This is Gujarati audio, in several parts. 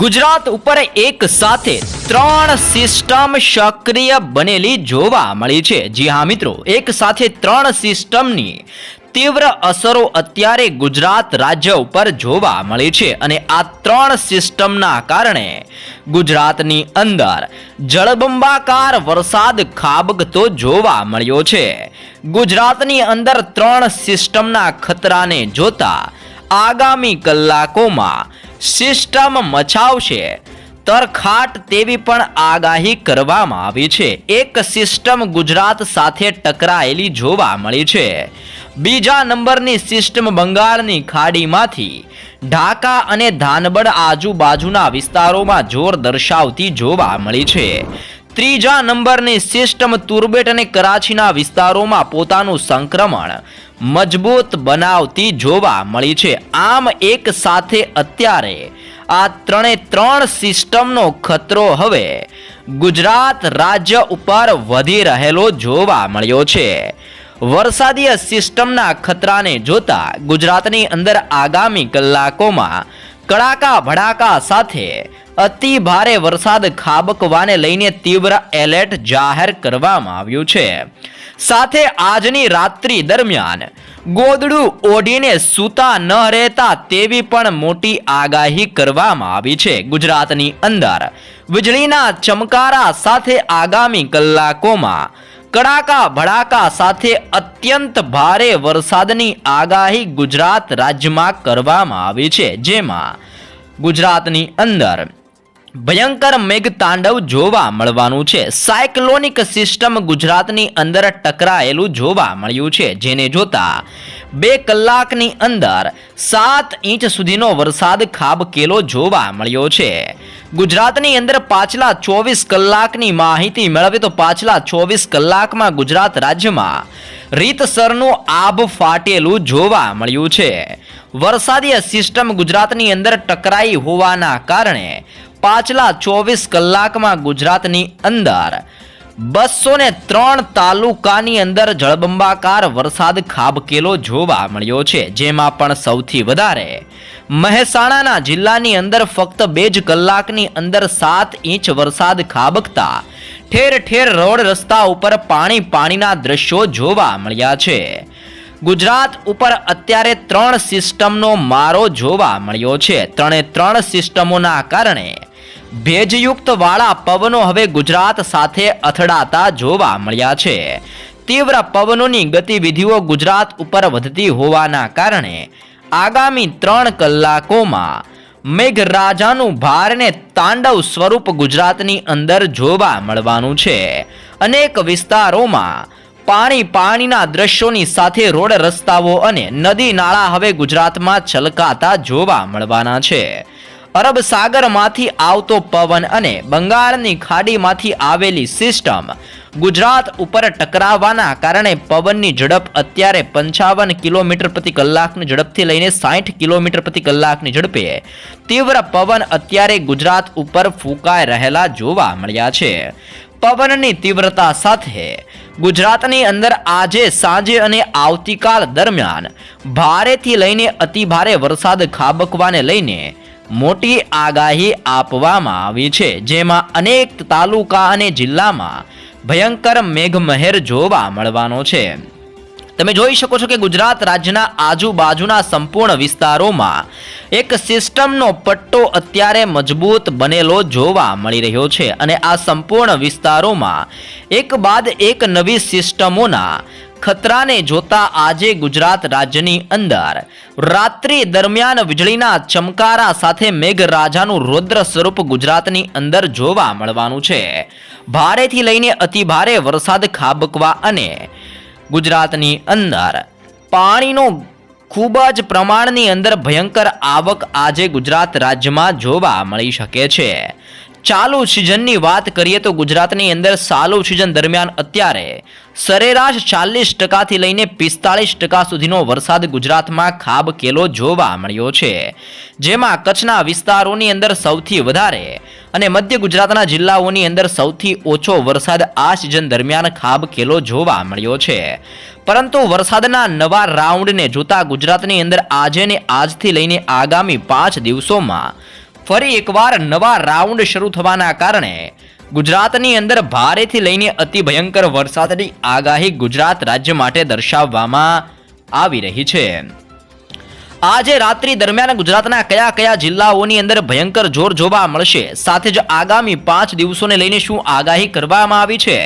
ગુજરાત ઉપર એક સાથે ત્રણ સિસ્ટમ સક્રિય બનેલી જોવા મળી છે. જી હા મિત્રો, એક સાથે ત્રણ સિસ્ટમની તીવ્ર અસરો અત્યારે ગુજરાત રાજ્ય ઉપર જોવા મળી છે અને આ ત્રણ સિસ્ટમના કારણે ગુજરાતની અંદર જળબંબાકાર વરસાદ ખાબકતો જોવા મળ્યો છે. ગુજરાતની અંદર ત્રણ સિસ્ટમના ખતરાને જોતા આગામી કલાકોમાં સિસ્ટમ મચાવશે. તરખાટ તેવી પણ આગાહી કરવામાં આવી છે. એક સિસ્ટમ ગુજરાત સાથે ટકરાયેલી જોવા મળી છે. બીજા નંબરની સિસ્ટમ બંગાળની ખાડીમાંથી ઢાકા અને ધાનબડ આજુબાજુના વિસ્તારોમાં જોર દર્શાવતી જોવા મળી છે. ત્રીજા નંબરની સિસ્ટમ તુર્બેટ અને કરાચીના વિસ્તારોમાં પોતાનું સંક્રમણ મજબૂત બનાવતી જોવા મળી છે. આમ એક સાથે અત્યારે આ ત્રણે ત્રણ સિસ્ટમનો ખતરો હવે ગુજરાત રાજ્ય ઉપર વધી રહેલો જોવા મળ્યો છે. વરસાદીય સિસ્ટમના ખતરાને જોતા ગુજરાતની અંદર આગામી કલાકોમાં કડાકા ભડાકા સાથે અતિ ભારે વરસાદ ખાબકવાને લઈને તીવ્ર એલર્ટ જાહેર કરવામાં આવ્યું છે. સાથે આજની રાત્રિ દરમિયાન ગોદડું ઓઢીને સૂતા ન રહેતા તેવી પણ મોટી આગાહી કરવામાં આવી છે ગુજરાતની અંદર. વીજળીના ચમકારા સાથે આગામી કલાકોમાં કડાકા ભડાકા સાથે અત્યંત ભારે વરસાદની આગાહી ગુજરાત રાજ્યમાં કરવામાં આવી છે જેમાં ગુજરાતની અંદર ભયંકર મેઘતાંડવ જોવા મળવાનું છે. સાયક્લોનિક સિસ્ટમ ગુજરાતની અંદર ટકરાયેલું જોવા મળ્યું છે. જેને જોતા બે કલાકની અંદર સાત ઇંચ સુધીનો વરસાદ ખાબકેલો જોવા મળ્યો છે. ગુજરાતની અંદર પાછલા ચોવીસ કલાકની માહિતી મેળવીએ તો પાછલા ચોવીસ કલાકમાં ગુજરાત રાજ્યમાં રીતસરનું આભ ફાટેલું જોવા મળ્યું છે. વરસાદીય સિસ્ટમ ગુજરાતની અંદર ટકરાઈ હોવાના કારણે પાછલા ચોવીસ કલાકમાં ગુજરાતની અંદર બસો ને ત્રણ તાલુકાની અંદર જળબંબાકાર વરસાદ ખાબકેલો જોવા મળ્યો છે. જેમાં પણ સૌથી વધારે મહેસાણાના જિલ્લાની અંદર ફક્ત બે જ કલાકની અંદર સાત ઇંચ વરસાદ ખાબકતા ઠેર ઠેર રોડ રસ્તા ઉપર પાણી પાણીના દ્રશ્યો જોવા મળ્યા છે. ગુજરાત ઉપર અત્યારે ત્રણ સિસ્ટમનો મારો જોવા મળ્યો છે. ત્રણે ત્રણ સિસ્ટમોના કારણે ભેજયુક્ત વાળા પવનો હવે ગુજરાત સાથે અથડાતા જોવા મળ્યા છે. તીવ્ર પવનોની ગતિવિધિઓ ગુજરાત ઉપર વધતી હોવાના કારણે આગામી ત્રણ કલાકોમાં મેઘરાજાનું ભારને તાંડવ સ્વરૂપ ગુજરાતની અંદર જોવા મળવાનું છે. અનેક વિસ્તારોમાં પાણી પાણીના દ્રશ્યોની સાથે રોડ રસ્તાઓ અને નદી નાળા હવે ગુજરાતમાં છલકાતા જોવા મળવાના છે. અરબ સાગરમાંથી આવતો પવન અને બંગાળની ખાડીમાંથી આવેલી સિસ્ટમ ગુજરાત ઉપર ટકરાવવાના કારણે પવનની ઝડપ અત્યારે પંચાવન કિલોમીટર પ્રતિ કલાકની ઝડપથી લઈને સાઠ કિલોમીટર પ્રતિ કલાકની ઝડપે તીવ્ર પવન અત્યારે ગુજરાત ઉપર ફૂંકાઈ રહેલા જોવા મળ્યા છે. પવનની તીવ્રતા સાથે ગુજરાતની અંદર આજે સાંજે અને આવતીકાલ દરમિયાન ભારેથી લઈને અતિભારે વરસાદ ખાબકવાને લઈને મોટી આગાહી આપવામાં આવી છે, જેમાં અનેક તાલુકા અને જિલ્લામાં ભયંકર મેઘમહેર જોવા મળવાનો છે. તમે જોઈ શકો છો કે ગુજરાત રાજ્યના આજુબાજુના સંપૂર્ણ વિસ્તારોમાં એક સિસ્ટમનો પટ્ટો અત્યારે મજબૂત બનેલો જોવા મળી રહ્યો છે અને આ સંપૂર્ણ વિસ્તારોમાં એક બાદ એક નવી સિસ્ટમોના ખતરાને જોતા આજે ગુજરાત રાજ્યની અંદર. રાત્રિ દરમિયાન વીજળીના ચમકારા સાથે મેઘરાજાનું રૌદ્ર સ્વરૂપ ગુજરાતની અંદર જોવા મળવાનું છે. ભારેથી લઈને અતિભારે વરસાદ ખાબકવા અને ગુજરાતની અંદર પાણીનો ખૂબ જ પ્રમાણની અંદર ભયંકર આવક આજે ગુજરાત રાજ્યમાં જોવા મળી શકે છે. ચાલુ સિઝનની વાત કરીએ તો ગુજરાતની અંદર ચાલુ સિઝન દરમિયાન અત્યારે સરેરાશ ચાલીસ ટકાથી લઈને પિસ્તાળીસ ટકા સુધીનો વરસાદ ગુજરાતમાં ખાબકેલો જોવા મળ્યો છે. જેમાં કચ્છના વિસ્તારોની અંદર સૌથી વધારે અને મધ્ય ગુજરાતના જિલ્લાઓની અંદર સૌથી ઓછો વરસાદ આ સિઝન દરમિયાન ખાબકેલો જોવા મળ્યો છે. પરંતુ વરસાદના નવા રાઉન્ડને જોતા ગુજરાતની અંદર આજે ને આજથી લઈને આગામી પાંચ દિવસોમાં ફરી એકવાર નવા રાઉન્ડ શરૂ થવાના કારણે ગુજરાતની અંદર ભારેથી લઈને અતિ ભયંકર વરસાદની આગાહી ગુજરાત રાજ્ય માટે દર્શાવવામાં આવી રહી છે. આજે રાત્રિ દરમિયાન ગુજરાતના કયા કયા જિલ્લાઓની અંદર ભયંકર જોર જોવા મળશે? સાથે જ આગામી પાંચ દિવસોને લઈને શું આગાહી કરવામાં આવી છે?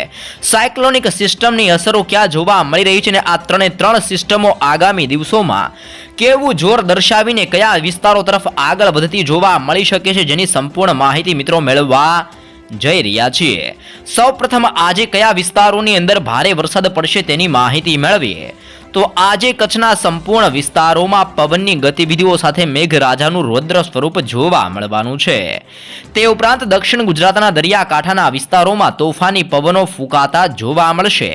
સાયક્લોનિક સિસ્ટમની અસરો ક્યાં જોવા મળી રહી છે અને આ ત્રણે ત્રણ સિસ્ટમો આગામી દિવસોમાં કેવું જોર દર્શાવીને કયા વિસ્તારો તરફ આગળ વધતી જોવા મળી શકે છે જેની સંપૂર્ણ માહિતી મિત્રો મેળવવા જઈ રહ્યા છીએ. સૌપ્રથમ આજે કયા વિસ્તારોની અંદર ભારે વરસાદ પડશે તેની માહિતી મેળવીએ. તો આજે કચ્છના સંપૂર્ણ વિસ્તારોમાં પવનની ગતિવિધિઓ સાથે મેઘરાજાનું રૌદ્ર સ્વરૂપ જોવા મળવાનું છે. તે ઉપરાંત દક્ષિણ ગુજરાતના દરિયાકાંઠાના વિસ્તારોમાં તોફાની પવનો ફૂંકાતા જોવા મળશે.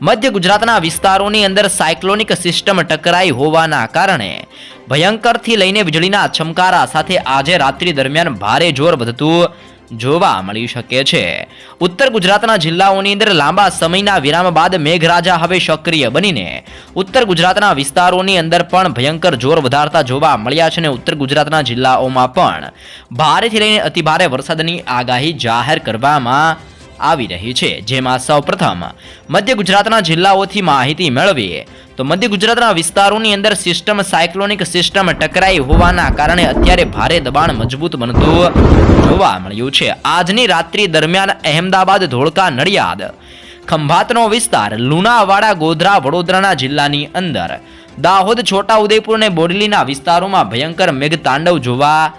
મધ્ય ગુજરાતના વિસ્તારોની અંદર સાયક્લોનિક સિસ્ટમ ટકરાઈ હોવાના કારણે ભયંકરથી લઈને વીજળીના છમકારા સાથે આજે રાત્રિ દરમિયાન ભારે જોર વધતું જોવા મળી શકે છે. ઉત્તર ગુજરાતના જિલ્લાઓની અંદર લાંબા સમયના વિરામ બાદ મેઘરાજા હવે સક્રિય બનીને ઉત્તર ગુજરાતના વિસ્તારોની અંદર પણ ભયંકર જોર વધારતા જોવા મળ્યા છે અને ઉત્તર ગુજરાતના જિલ્લાઓમાં પણ. ભારેથી લઈને અતિભારે વરસાદની આગાહી જાહેર કરવામાં આવી રહી છે, જેમાં સૌપ્રથમ મધ્ય ગુજરાતના જિલ્લાઓથી માહિતી મેળવીએ, તો મધ્ય ગુજરાતના વિસ્તારોની અંદર સિસ્ટમ સાયક્લોનિક સિસ્ટમ ટકરાઈ હોવાના કારણે અત્યારે ભારે દબાણ મજબૂત બનતું જોવા મળ્યું છે. આજની રાત્રિ દરમિયાન અહેમદાબાદ, ધોળકા, નડિયાદ, ખંભાતનો વિસ્તાર, લુણાવાડા, ગોધરા, વડોદરાના જિલ્લાની અંદર, દાહોદ, છોટાઉદેપુર અને બોડલીના વિસ્તારોમાં ભયંકર મેઘતાંડવ જોવા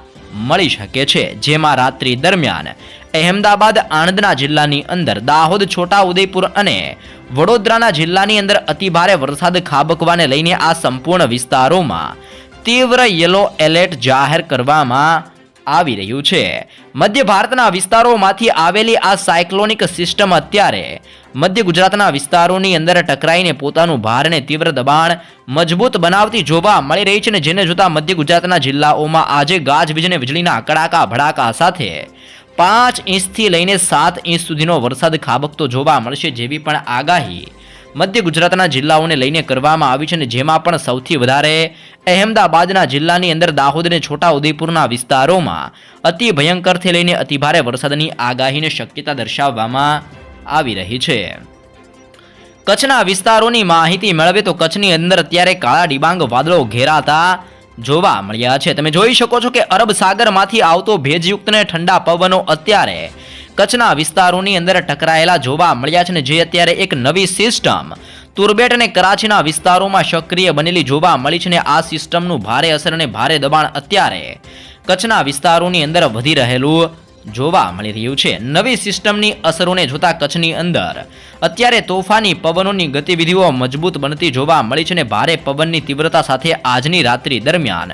મળી શકે છે, જેમાં રાત્રિ દરમિયાન અહેમદાબાદ, આણંદના જિલ્લાની અંદર દાહોદ છોટાઉદેપુર અને વડોદરાના જિલ્લાની અંદર અતિભારે વરસાદ ખાબકવાને લઈને આ સંપૂર્ણ વિસ્તારોમાં તીવ્ર યલો એલર્ટ જાહેર કરવામાં આવી રહ્યું છે. મધ્ય ભારતના વિસ્તારોમાંથી આવેલી આ સાયક્લોનિક સિસ્ટમ અત્યારે મધ્ય ગુજરાતના વિસ્તારોની અંદર ટકરાઈને પોતાનું ભારને તીવ્ર દબાણ મજબૂત બનાવતી જોવા મળી રહી છે ને જેને જોતા મધ્ય ગુજરાતના જિલ્લાઓમાં આજે ગાજવીજ અને વીજળીના કડાકા ભડાકા સાથે પાંચ ઇંચથી લઈને સાત ઇંચ સુધીનો વરસાદ ખાબકતો જોવા મળશે જેવી પણ આગાહી મધ્ય ગુજરાતના જિલ્લાઓને લઈને કરવામાં આવી છે અને જેમાં પણ સૌથી વધારે અહેમદાબાદના જિલ્લાની અંદર દાહોદ અને છોટા ઉદેપુરના વિસ્તારોમાં અતિ ભયંકરથી લઈને અતિભારે વરસાદની આગાહીને શક્યતા દર્શાવવામાં આવી રહી છે. કચ્છના વિસ્તારોની માહિતી મેળવે તો કચ્છની અંદર અત્યારે કાળા ડિબાંગ વાદળો ઘેરાતા જોવા મળ્યા છે. તમે જોઈ શકો છો કે અરબ સાગરમાંથી આવતો ભેજયુક્તને ઠંડા પવનો અત્યારે કચ્છના વિસ્તારોની અંદર ટકરાયેલા જોવા મળ્યા છે ને જે અત્યારે એક નવી સિસ્ટમ તુરબેટ અને કરાચીના વિસ્તારોમાં સક્રિય બનેલી જોવા મળી છે ને આ સિસ્ટમનું ભારે અસર અને ભારે દબાણ અત્યારે કચ્છના વિસ્તારોની અંદર વધી રહેલું જોવા મળી રહ્યું છે. નવી સિસ્ટમની અસરોને જોતા કચ્છની અંદર અત્યારે તોફાની પવનોની ગતિવિધિઓ મજબૂત બનતી જોવા મળી છે ને ભારે પવનની તીવ્રતા સાથે આજની રાત્રિ દરમિયાન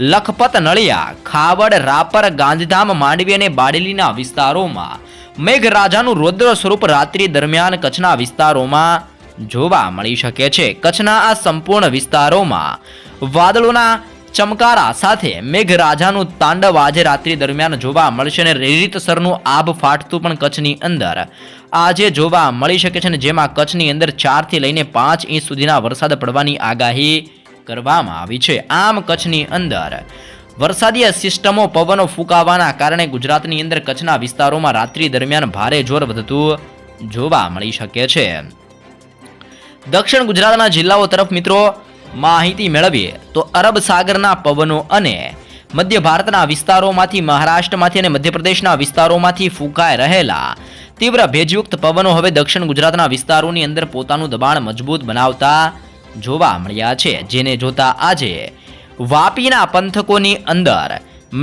લખપત, નળિયા, ખાવડ, રાપર, ગાંધીધામ, માંડવી અને બાડેલીના વિસ્તારોમાં મેઘરાજાનું રૌદ્ર સ્વરૂપ રાત્રિ દરમિયાન કચ્છના વિસ્તારોમાં જોવા મળી શકે છે. કચ્છના આ સંપૂર્ણ વિસ્તારોમાં વાદળોના ચમકારા સાથે મેઘરાજાનું તાંડવ આજે રાત્રિ દરમિયાન જોવા મળશે અને રીતસરનું આભ ફાટતું પણ કચ્છની અંદર. આજે જોવા મળી શકે છે અને જેમાં કચ્છની અંદર ચારથી લઈને પાંચ ઇંચ સુધીના વરસાદ પડવાની આગાહી કરવામાં આવી છે. આમ કચ્છની અંદર વરસાદીય સિસ્ટમો પવનો ફૂંકાવાના કારણે ગુજરાતની અંદર કચ્છના વિસ્તારોમાં રાત્રિ દરમિયાન ભારે જોર વધતું જોવા મળી શકે છે. દક્ષિણ ગુજરાતના જિલ્લાઓ તરફ મિત્રો માહિતી મેળવીએ તો અરબ સાગરના પવનો અને મધ્ય ભારતના વિસ્તારોમાંથી, મહારાષ્ટ્રમાંથી અને મધ્યપ્રદેશના વિસ્તારોમાંથી ફૂંકાઈ રહેલા તીવ્ર ભેજયુક્ત પવનો હવે દક્ષિણ ગુજરાતના વિસ્તારોની અંદર પોતાનું દબાણ મજબૂત બનાવતા જોવા મળ્યા છે. જેને જોતા આજે વાપીના પંથકોની અંદર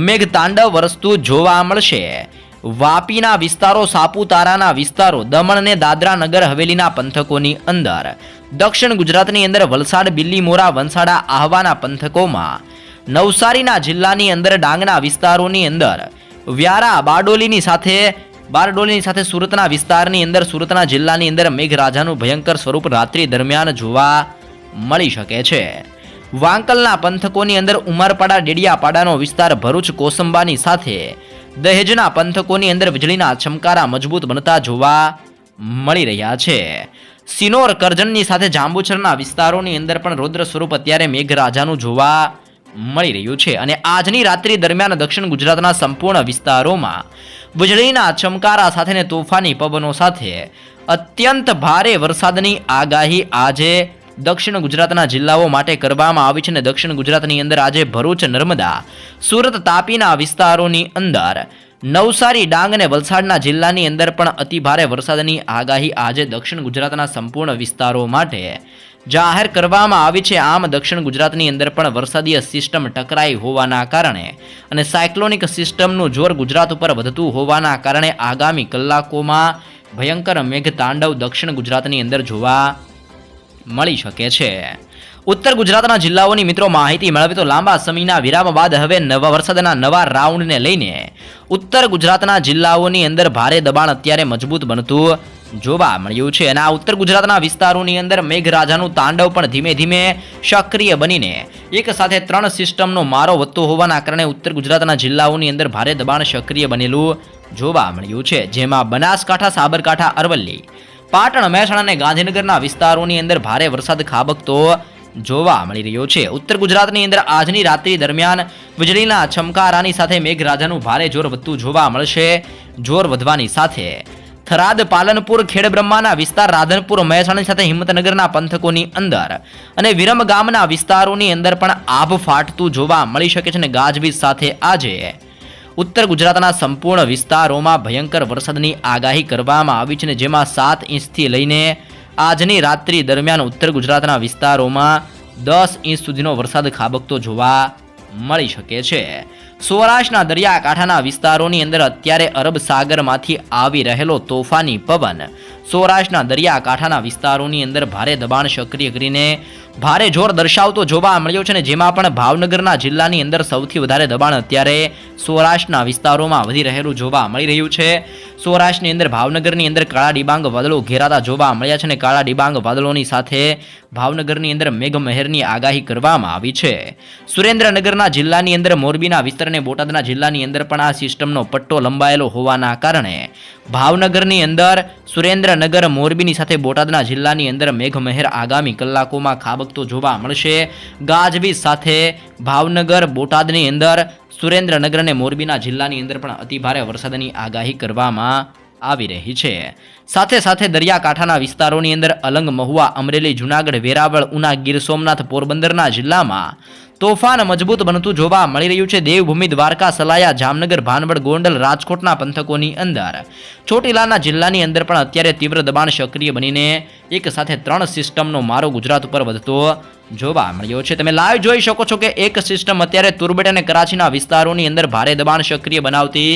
મેઘતાંડવ વરસતું જોવા મળશે. વાપીના વિસ્તારો, સાપુતારાના વિસ્તારો દમણ અને દાદરા નગર હવેલીના પંથકોની અંદર. દક્ષિણ ગુજરાતની અંદર વલસાડ, બિલ્લીમોરા, વંસાડા આહવાના પંથકોમાં. નવસારીના જિલ્લાની અંદર ડાંગના વિસ્તારોની અંદર. વ્યારા, બારડોલીની સાથે બારડોલીની સાથે સુરતના વિસ્તારની અંદર, સુરતના જિલ્લાની અંદર મેઘરાજાનું ભયંકર સ્વરૂપ રાત્રિ દરમિયાન જોવા મળી શકે છે. વાંકલના પંથકોની અંદર ઉમરપાડા, ડેડિયાપાડાનો વિસ્તાર ભરૂચ, કોસંબાની સાથે દહેજના પંથકોની અંદર વીજળીના ચમકારા મજબૂત બનતા જોવા મળી રહ્યા છે. સિનોર કરજણની સાથે જાંબુછરના વિસ્તારોની અંદર પણ રૌદ્ર સ્વરૂપ અત્યારે મેઘરાજાનું જોવા મળી રહ્યું છે અને આજની રાત્રિ દરમિયાન દક્ષિણ ગુજરાતના સંપૂર્ણ વિસ્તારોમાં વીજળીના ચમકારા સાથેને તોફાની પવનો સાથે અત્યંત ભારે વરસાદની આગાહી આજે દક્ષિણ ગુજરાતના જિલ્લાઓ માટે કરવામાં આવી છે અને દક્ષિણ ગુજરાતની અંદર આજે ભરૂચ, નર્મદા, સુરત, તાપીના વિસ્તારોની અંદર નવસારી, ડાંગ અને વલસાડના જિલ્લાની અંદર પણ અતિભારે વરસાદની આગાહી આજે દક્ષિણ ગુજરાતના સંપૂર્ણ વિસ્તારો માટે જાહેર કરવામાં આવી છે. આમ દક્ષિણ ગુજરાતની અંદર પણ વરસાદીય સિસ્ટમ ટકરાઈ હોવાના કારણે અને સાયક્લોનિક સિસ્ટમનું જોર ગુજરાત ઉપર વધતું હોવાના કારણે આગામી કલાકોમાં ભયંકર મેઘતાંડવ દક્ષિણ ગુજરાતની અંદર જોવા મળી શકે છે. ઉત્તર ગુજરાતના જિલ્લાઓની મિત્રો માહિતી મેળવી તો લાંબા સમયના વિરામ બાદ હવે નવા વરસાદના નવા રાઉન્ડને લઈને ઉત્તર ગુજરાતના જિલ્લાઓની અંદર ભારે દબાણ અત્યારે મજબૂત બનતું જોવા મળ્યું છે. અને આ ઉત્તર ગુજરાતના વિસ્તારોની અંદર મેઘરાજાનું તાંડવ પણ ધીમે ધીમે સક્રિય બનીને એક સાથે ત્રણ સિસ્ટમનો મારો વધતો હોવાના કારણે ઉત્તર ગુજરાતના જિલ્લાઓની અંદર ભારે દબાણ સક્રિય બનેલું જોવા મળ્યું છે. જેમાં બનાસકાંઠા, સાબરકાંઠા, અરવલ્લી પાટણ મહેસાણા અને ગાંધીનગરના વિસ્તારોની અંદર ભારે વરસાદ ખાબકતો જોવા મળી રહ્યો છે. ઉત્તર ગુજરાતની અંદર આજની રાત્રિ દરમિયાન વીજળીના છમકારાની સાથે મેઘરાજાનું ભારે જોર વધતું જોવા મળશે. જોર વધવાની સાથે થરાદ, પાલનપુર, ખેડબ્રહ્માના વિસ્તાર, રાધનપુર મહેસાણા સાથે હિંમતનગરના પંથકોની અંદર અને વિરમ ગામના વિસ્તારોની અંદર પણ આભ ફાટતું જોવા મળી શકે છે અને ગાજવીજ સાથે આજે ઉત્તર ગુજરાતના સંપૂર્ણ વિસ્તારોમાં ભયંકર વરસાદની આગાહી કરવામાં આવી છે જેમાં સાત ઇંચથી લઈને આજની રાત્રિ દરમિયાન ઉત્તર ગુજરાતના વિસ્તારોમાં દસ ઇંચ સુધીનો વરસાદ ખાબકતો જોવા મળી શકે છે. સૌરાષ્ટ્રના દરિયાકાંઠાના વિસ્તારોની અંદર અત્યારે અરબ સાગરમાંથી આવી રહેલો તોફાની પવન. સૌરાષ્ટ્રના દરિયાકાંઠાના વિસ્તારોની અંદર ભારે દબાણ સક્રિય કરીને ભારે જોર દર્શાવતો જોવા મળ્યો છે અને જેમાં પણ ભાવનગરના જિલ્લાની અંદર સૌથી વધારે દબાણ અત્યારે સૌરાષ્ટ્રના વિસ્તારોમાં વધી રહેલું જોવા મળી રહ્યું છે. સૌરાષ્ટ્રની અંદર ભાવનગરની અંદર કાળા ડિબાંગ વાદળો ઘેરાતા જોવા મળ્યા છે અને કાળા ડિબાંગ વાદળોની સાથે ભાવનગરની અંદર મેઘમહેરની આગાહી કરવામાં આવી છે. સુરેન્દ્રનગરના જિલ્લાની અંદર મોરબીના વિસ્તાર અને બોટાદના જિલ્લાની અંદર પણ આ સિસ્ટમનો પટ્ટો લંબાયેલો હોવાના કારણે ભાવનગરની અંદર સુરેન્દ્રનગર મોરબીની સાથે બોટાદના જિલ્લાની અંદર મેઘમહેર આગામી કલાકોમાં ખાબકતો જોવા મળશે. ગાજવીજ સાથે ભાવનગર, બોટાદની અંદર, સુરેન્દ્રનગર અને મોરબીના જિલ્લાની અંદર પણ અતિભારે વરસાદની આગાહી કરવામાં આવી રહી છે. સાથે સાથે દરિયાકાંઠાના વિસ્તારોની અંદર અલંગ મહુવા, અમરેલી, જુનાગઢ, વેરાવળ, ઉના, ગીર સોમનાથ, પોરબંદરના જિલ્લામાં તોફાન મજબૂત બનતું જોવા મળી રહ્યું છે. દેવભૂમિ, દ્વારકા, સલાયા, જામનગર, ભાનવડ, ગોંડલ, રાજકોટના પંથકોની અંદર. ચોટીલાના જિલ્લાની અંદર પણ અત્યારે તીવ્ર દબાણ સક્રિય બનીને એક સાથે ત્રણ સિસ્ટમનો મારો ગુજરાત ઉપર વધતો જોવા મળ્યો છે. તમે લાઈવ જોઈ શકો છો કે એક સિસ્ટમ અત્યારે તુરબેટ અને કરાચીના વિસ્તારોની અંદર ભારે દબાણ સક્રિય બનાવતી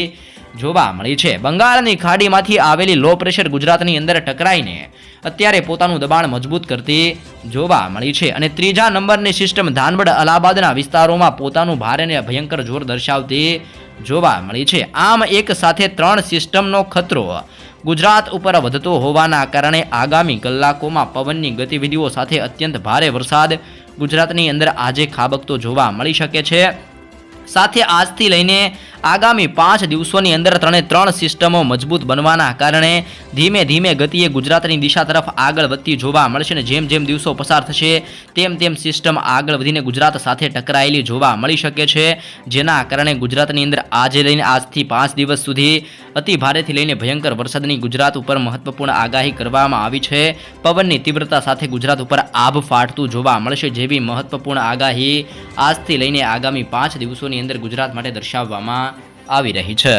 જોવા મળી છે. બંગાળની ખાડીમાંથી આવેલી લો પ્રેશર ગુજરાતની અંદર ટકરાઈને અત્યારે પોતાનું દબાણ મજબૂત કરતી જોવા મળી છે અને ત્રીજા નંબરની સિસ્ટમ ધાનબડ અલાહાબાદના વિસ્તારોમાં પોતાનું ભારે અને ભયંકર જોર દર્શાવતી જોવા મળી છે. આમ એક સાથે ત્રણ સિસ્ટમનો ખતરો ગુજરાત ઉપર વધતો હોવાના કારણે આગામી કલાકોમાં પવનની ગતિવિધિઓ સાથે અત્યંત ભારે વરસાદ ગુજરાતની અંદર આજે ખાબકતો જોવા મળી શકે છે. સાથે આજથી લઈને આગામી પાંચ દિવસોની અંદર ત્રણે ત્રણ સિસ્ટમો મજબૂત બનવાના કારણે ધીમે ધીમે ગતિએ ગુજરાતની દિશા તરફ આગળ વધતી જોવા મળશે અને જેમ જેમ દિવસો પસાર થશે, તેમ તેમ સિસ્ટમ આગળ વધીને ગુજરાત સાથે ટકરાયેલી જોવા મળી શકે છે. જેના કારણે ગુજરાતની અંદર આજે લઈને આજથી પાંચ દિવસ સુધી અતિ ભારેથી લઈને ભયંકર વરસાદની ગુજરાત ઉપર મહત્વપૂર્ણ આગાહી કરવામાં આવી છે. પવનની તીવ્રતા સાથે ગુજરાત ઉપર આભ ફાટતું જોવા મળશે જેવી મહત્વપૂર્ણ આગાહી આજથી લઈને આગામી પાંચ દિવસોની અંદર ગુજરાત માટે દર્શાવવામાં આવી રહી છે.